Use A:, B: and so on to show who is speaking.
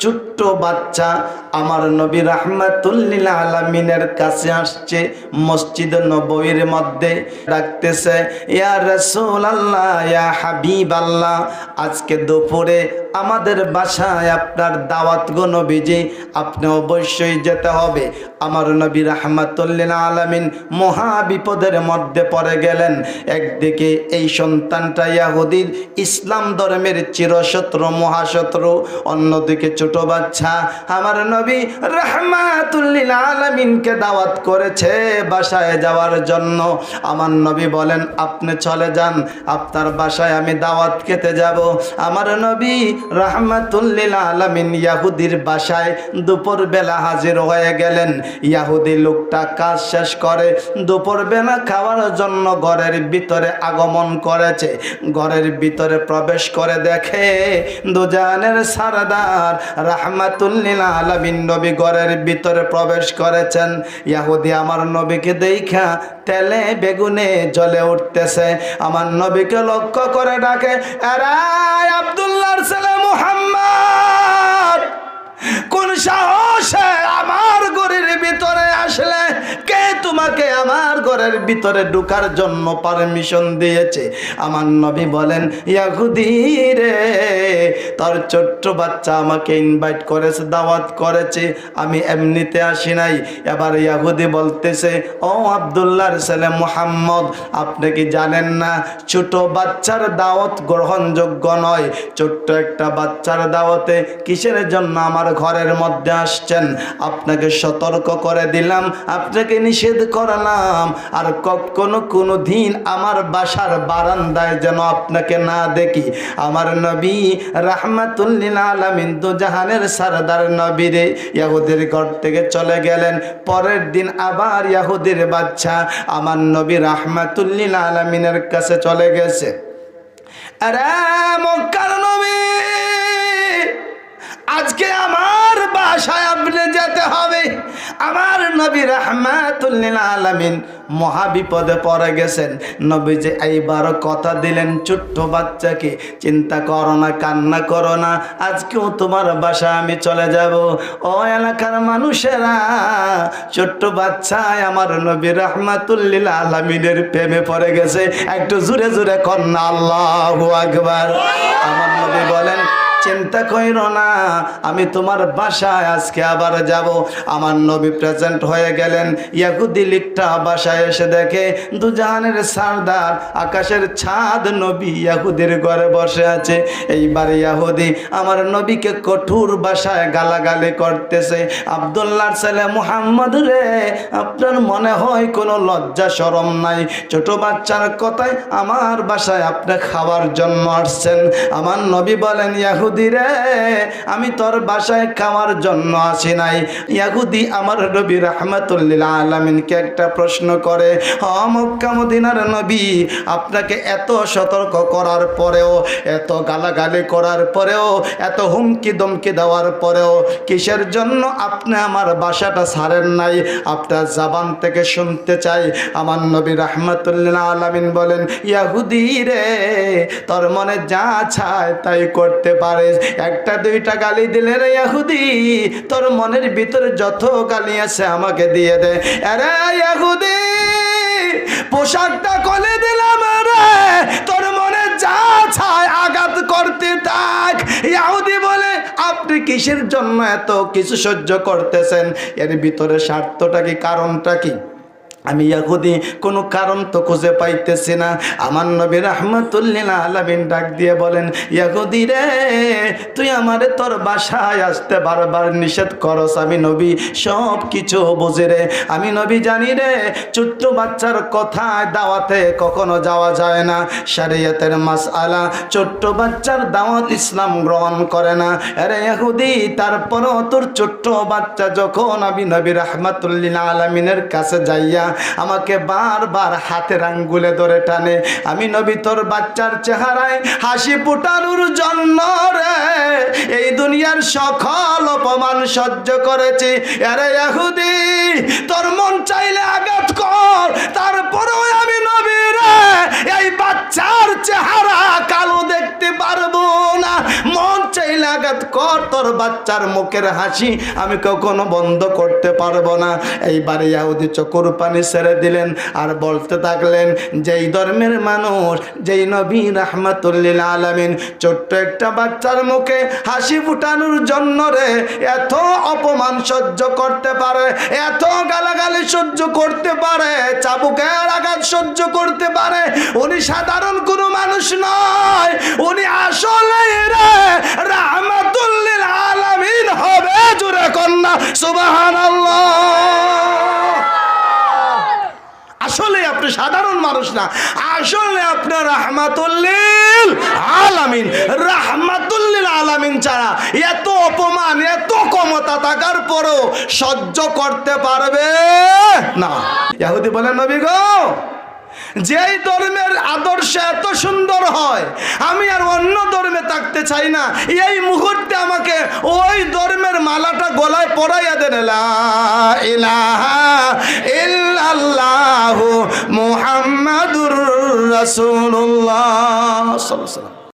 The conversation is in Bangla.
A: ছোট্ট বাচ্চা আমার নবী রাহমাতুল্লিল আলামিনের কাছে আসছে মসজিদ নবীর মধ্যে ডাকতেছে, ইয়া রসুল আল্লাহ ইয়া হাবিব আল্লাহ আজকে দুপুরে আমাদের বাসায় আপনার দাওয়াত গো নবীজি, আপনি অবশ্যই যেতে হবে। আমার নবী রাহমাতুল্লিল আলামিন মহা বিপদের মধ্যে পড়ে গেলেন। একদিকে এই সন্তানটা ইয়াহুদির ইসলাম ধর্মের চিরশত্রু, মহাশত্রু, অন্যদিকে ছোট বাচ্চা। আমার নবী রহমাতুল্লিল আলমিনকে দাওয়াত করেছে বাসায় যাওয়ার জন্য। আমার নবী বলেন, আপনি চলে যান, আপনার বাসায় আমি দাওয়াত খেতে যাব। আমার নবী রহমাতুল্লিল আলমিন ইয়াহুদির বাসায় দুপুর বেলা হাজির হয়ে গেলেন। ইয়াহুদি লোকটা কাজ শেষ করে দুপুর বেলা খাওয়ার জন্য ঘরের ভিতরে আগমন করেছে। ঘরের ভিতরে প্রবেশ করে দেখে দুজানের সারদার রাহমাতুল্লিল আলামিন নবী ঘরের ভিতরে প্রবেশ করেছেন। ইয়াহুদি, আমার নবীকে দেখা তেলে বেগুনে জ্বলে উঠতেছে। আমার নবীকে লক্ষ্য করে ডাকে আরাই আব্দুল্লাহর ছেলে মুহাম্মদ কোন সাহসে আমার গরির ভিতরে আসলে তোমাকে আমার ঘরের ভিতরে ঢুকার জন্য পারমিশন দিয়েছে। আমার নবী বলেন, ইয়াহুদি রে, তোর ছোট্ট বাচ্চা আমাকে ইনভাইট করেছে, দাওয়াত করেছে। আমি এমনিতে আসি নাই। এবার ইয়াহুদি বলতেছে, ও আবদুল্লাহর ছেলে মোহাম্মদ, আপনি কি জানেন না, ছোট বাচ্চার দাওয়াত গ্রহণযোগ্য নয়। ছোট্ট একটা বাচ্চার দাওয়াতে কিসের জন্য আমার ঘরের মধ্যে আসছেন? আপনাকে সতর্ক করে দিলাম। আপনাকে নিষেধ করলাম। আর কখনো কোনো দিন আমার বাসার বারান্দায় যেন আপনাকে না দেখি। আমার নবী রাহমাতুল্লিল আলামিন দু জাহানের সারদার নবীরে ইয়াহুদের ঘর থেকে চলে গেলেন। পরের দিন আবার ইয়াহুদের বাচ্চা আমার নবী রাহমাতুল্লিল আলামিনের কাছে চলে গেছে। আরে মক্কার নবী! আজকে আমার বাসায় আপনি যেতে হবে। আমার নবী রহমাতুল্লিল আলামিন মহাবিপদে পড়ে গেছেন। নবী যে এইবার কথা দিলেন, ছোট্ট বাচ্চাকে চিন্তা করো না, কান্না করো না। আজকেও তোমার বাসা আমি চলে যাব। ও এলাকার মানুষেরা, ছোট্ট বাচ্চায় আমার নবী রহমাতুল্লিল আলামিনের প্রেমে পড়ে গেছে। একটু জুড়ে জুড়ে কন্যা আল্লাহ আকবার। আমার নবী বলেন চিন্তা কইর না, আমি তোমার বাসায় আজকে আবার যাব। আমার নবী প্রেজেন্ট হয়ে গেলেন, ইয়াহুদি লিকটা বাসায় এসে দেখে দুজাহানের সারদার আকাশের ছাদ নবী ইয়াহুদির ঘরে বসে আছে। এইবার ইয়াহুদি আমার নবীকে কঠোর বাসায় গালাগালি করতেছে। আবদুল্লাহর ছেলে মুহাম্মদ রে, আপনার মনে হয় কোনো লজ্জা শরম নাই? ছোট বাচ্চার কথায় আমার বাসায় আপনি খাওয়ার জন্য আসছেন। আমার নবী বলেন, ইয়াহুদি রে আমি তোর বাসায় খাওয়ার জন্য আসি নাই। ইয়াহুদি আমার নবী রহমতুল্লিল আলমিনকে একটা প্রশ্ন করে, হ নবী, আপনাকে এত সতর্ক করার পরেও, এত গালাগালি করার পরেও, এত হুমকি দমকি দেওয়ার পরেও, কিসের জন্য আপনি আমার বাসাটা ছাড়েন নাই? আপনার জাবান থেকে শুনতে চাই। আমার নবী রহমতুল্লাহ আলমিন বলেন, ইয়াহুদি রে, তোর মনে যা চায় তাই করতে পারিস। একটা দুইটা গালি দিলে রে ইয়াহুদি, তোর মনের ভিতরে যত গালি আছে আমাকে দিয়ে দে। আরে ইয়াহুদি, পোশাকটা কলে দিলাম রে, তোর মনে যা ছায় আঘাত করতে থাক। ইয়াহুদি বলে, আপনি কিসের জন্য এত কিছু সহ্য করতেছেন? এর ভিতরে স্বার্থটা কি, কারণটা কি? আমি ইয়াহুদি, কোনো কারণ তো খুঁজে পাইতেছি না। আমার নবী রহমতুল্লিল আলমিন ডাক দিয়ে বলেন, ইয়াহুদি রে, তুই আমারে তোর বাসায় আসতে বারবার নিষেধ করস। আমি নবী, সব কিছু বুঝি রে। আমি নবী জানি রে, ছোট্ট বাচ্চার কথায় দাওয়াতে কখনো যাওয়া যায় না। শরিয়তের মাস আলা ছোট্ট বাচ্চার দাওয়াত ইসলাম গ্রহণ করে না। আরে ইয়াহুদি, তারপরও তোর ছোট্ট বাচ্চা যখন আমি নবী রহমতুল্লিল আলমিনের কাছে যাইয়া আমাকে বারবার হাতের আঙ্গুলে ধরে টানে। আমি নবী, তোর বাচ্চার চেহারায় হাসি ফুটানোর জন্য রে। এই দুনিয়ার সকল অপমান সহ্য করেছি। আরে এহুদি তোর মন চাইলে আঘাত কর। তোর বাচ্চার মুখের হাসি আমি কখনো বন্ধ করতে পারব না। এইবার ইয়াহুদি চকুর পানি ছেড়ে দিলেন আর বলতে থাকলেন, যেই ধর্মের মানুষ, যেই নবী রাহমাতুল্লিল আলামিন, ছোট্ট একটা বাচ্চার মুখে হাসি ফুটানোর জন্য রে, এত অপমান সহ্য করতে পারে, এত গালাগালি সহ্য করতে পারে, চাবুকের আঘাত সহ্য করতে পারে। উনি সাধারণ কোনো মানুষ নয়। সাধারণ মানুষ না। আসলে আপনার রাহমাতুল্লিল আলামিন। রাহমাতুল্লিল আলামিন ছাড়া এত অপমান, এত ক্ষমতা থাকার পরও সহ্য করতে পারবে না। ইহুদি বলেন, নবী গো, যেই ধর্মের আদর্শ এত সুন্দর হয়, আমি আর অন্য ধর্মে থাকতে চাই না। এই মুহূর্তে আমাকে ওই ধর্মের মালাটা গলায় পড়াইয়া দেন মোহাম্মদুর রসুল্লাহ